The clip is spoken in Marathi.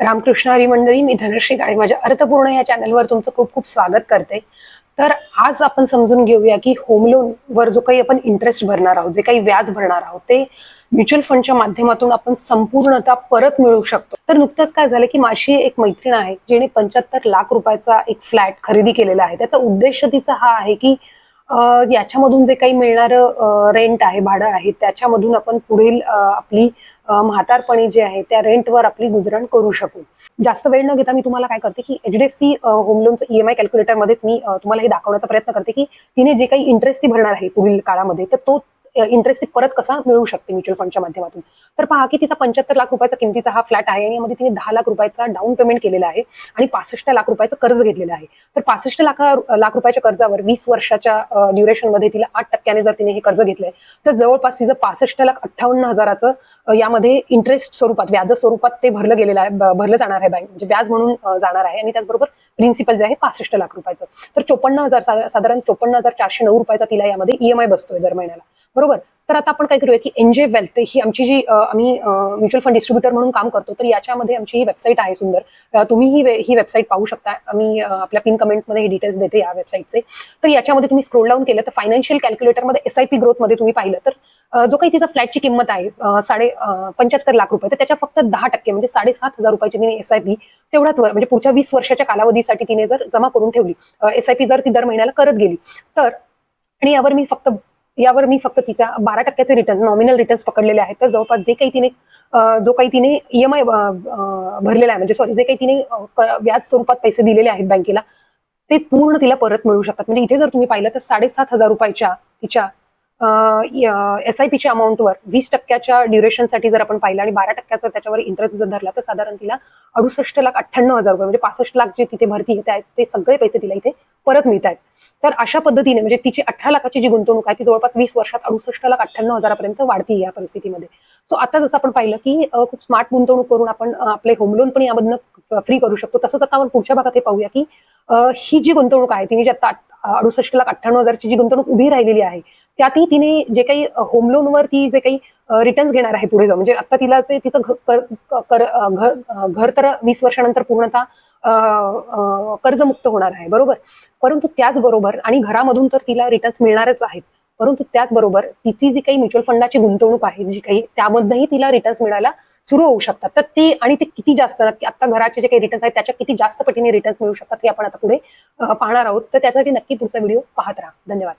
रामकृष्ण हरी मंडळी मी धनश्री काळे माझ्या अर्थपूर्ण या चॅनलवर तुमचं खूप खूप स्वागत करते. तर आज आपण समजून घेऊया की होम लोन वर जो काही आपण इंटरेस्ट भरणार आहोत जे काही व्याज भरणार आहोत ते म्युच्युअल फंडच्या माध्यमातून आपण संपूर्णता परत मिळवू शकतो. तर नुकतंच काय झालं की माझी एक मैत्रीण आहे जिने पंच्याहत्तर लाख रुपयाचा एक फ्लॅट खरेदी केलेला आहे. त्याचा उद्देश तिचा हा आहे की याच्यामधून जे काही मिळणारं रेंट आहे भाडं आहे त्याच्यामधून आपण पुढील आपली म्हातारपणी जे आहे त्या रेंटवर आपली गुजरण करू शकू. जास्त वेळ न घेता मी तुम्हाला काय करते की H D F C home लोनचं EMI कॅल्क्युलेटरमध्येच मी तुम्हाला हे दाखवण्याचा प्रयत्न करते की तिने जे काही इंटरेस्ट ती भरणार आहे पुढील काळामध्ये तर तो इंटरेस्ट ती परत कसा मिळू शकते म्युच्युअल फंडच्या माध्यमातून? तर पहा की तिचा पंच्याहत्तर लाख रुपयाचा किमतीचा हा फ्लॅट आहे आणि यामध्ये तिने दहा लाख रुपयाचा डाऊन पेमेंट केलेला आहे आणि पासष्ट लाख रुपयाचं कर्ज घेतलेलं आहे. तर पासष्ट लाख लाख रुपयाच्या कर्जावर वीस वर्षाच्या ड्युरेशनमध्ये तिला आठ टक्क्याने जर तिने हे कर्ज घेतलंय तर जवळपास तिचं पासष्ट लाख अठ्ठावन्न हजाराचं यामध्ये इंटरेस्ट स्वरूपात व्याज स्वरूपात ते भरलं गेलेलं आहे भरलं जाणार आहे बँक म्हणजे व्याज म्हणून जाणार आहे. आणि त्याचबरोबर प्रिन्सिपल जे आहे पासष्ट लाख रुपयाचं. तर चोपन्न हजार साधारण चोपन्न हजार चारशे नऊ रुपयाचा तिला यामध्ये ईएमआय बसतोय दर महिन्याला. बरोबर? तर आता आपण काय करूया की एनजे वेल्थ ही आमची जी आम्ही म्युच्युअल फंड डिस्ट्रीब्युटर म्हणून काम करतो तर याच्यामध्ये आमची ही वेबसाईट आहे सुंदर. तुम्ही ही वे- ही वेबसाईट पाहू शकता. आम्ही आपल्या पिन कमेंटमध्ये हे डिटेल्स देते या वेबसाईटचे तर याच्यामध्ये तुम्ही स्क्रोल डाऊन केलं तर फायनान्शियल कॅल्क्युलेटरमध्ये एस आय पी ग्रोथमध्ये तुम्ही पाहिलं तर जो काही तिचा फ्लॅटची किंमत आहे साडे पंच्याहत्तर लाख रुपये तर त्याच्या फक्त दहा टक्के म्हणजे साडेसात हजार रुपयाची तिने एस तेवढ्याच वर म्हणजे पुढच्या वीस वर्षाच्या कालावधीसाठी तिने जर जमा करून ठेवली एस जर ती दर महिन्याला करत गेली तर आणि यावर मी फक्त यावर मी फक्त तिच्या बारा टक्क्याचे रिटर्न नॉमिनल रिटर्न्स पकडलेले आहेत तर जवळपास जे काही तिने जो काही तिने ईएमआय भरलेला आहे म्हणजे सॉरी जे काही तिने व्याज स्वरूपात पैसे दिलेले आहेत बँकेला ते पूर्ण तिला परत मिळू शकतात म्हणजे इथे जर तुम्ही पाहिलं तर साडेसात हजार रुपयाच्या तिच्या एस आय पीच्या अमाऊंटवर वीस टक्क्याच्या ड्युरेशनसाठी जर आपण पाहिलं आणि बारा टक्क्याचा त्याच्यावर इंटरेस्ट जर धरला तर साधारण तिला अडुसष्ट लाख अठ्ठ्याण्णव हजार रुपये म्हणजे पासष्ट लाख जे तिथे भरती येत आहेत ते सगळे पैसे तिला इथे परत मिळत आहेत तर अशा पद्धतीने म्हणजे तिची अठरा लाखाची जी गुंतवणूक आहे ती जवळपास वीस वर्षात अडुसष्ट लाख अठ्ठ्याण्णव हजारापर्यंत वाढती या परिस्थितीमध्ये. सो आता जसं आपण पाहिलं की खूप स्मार्ट गुंतवणूक करून आपण आपले होम लोन पण यामधनं फ्री करू शकतो. तसंच आता आपण पुढच्या भागात हे पाहूया की ही जी गुंतवणूक आहे तिने जी आता अडुसष्ट लाख अठ्ठ्याण्णव हजारची जी गुंतवणूक उभी राहिलेली आहे त्यातही तिने जे काही होम लोनवर ती जे काही रिटर्न्स घेणार आहे पुढे जाऊन म्हणजे आता तिला जे तिचं कर- घर तर वीस वर्षानंतर पूर्णतः कर्जमुक्त होणार आहे बरोबर? परंतु त्याचबरोबर आणि घरामधून तर तिला रिटर्न्स मिळणारच आहेत परंतु त्याचबरोबर तिची जी काही म्युच्युअल फंडाची गुंतवणूक आहे जी काही त्यामध्येही तिला रिटर्न्स मिळायला सुरू होऊ शकतात. तर ते आणि ते किती जास्त नक्की आता घराचे जे काही रिटर्न्स आहेत त्याच्या किती जास्त पटीने रिटर्न्स मिळू शकतात हे आपण आता पुढे पाहणार आहोत. तर त्यासाठी नक्की पुढचा व्हिडिओ पाहत राहा. धन्यवाद.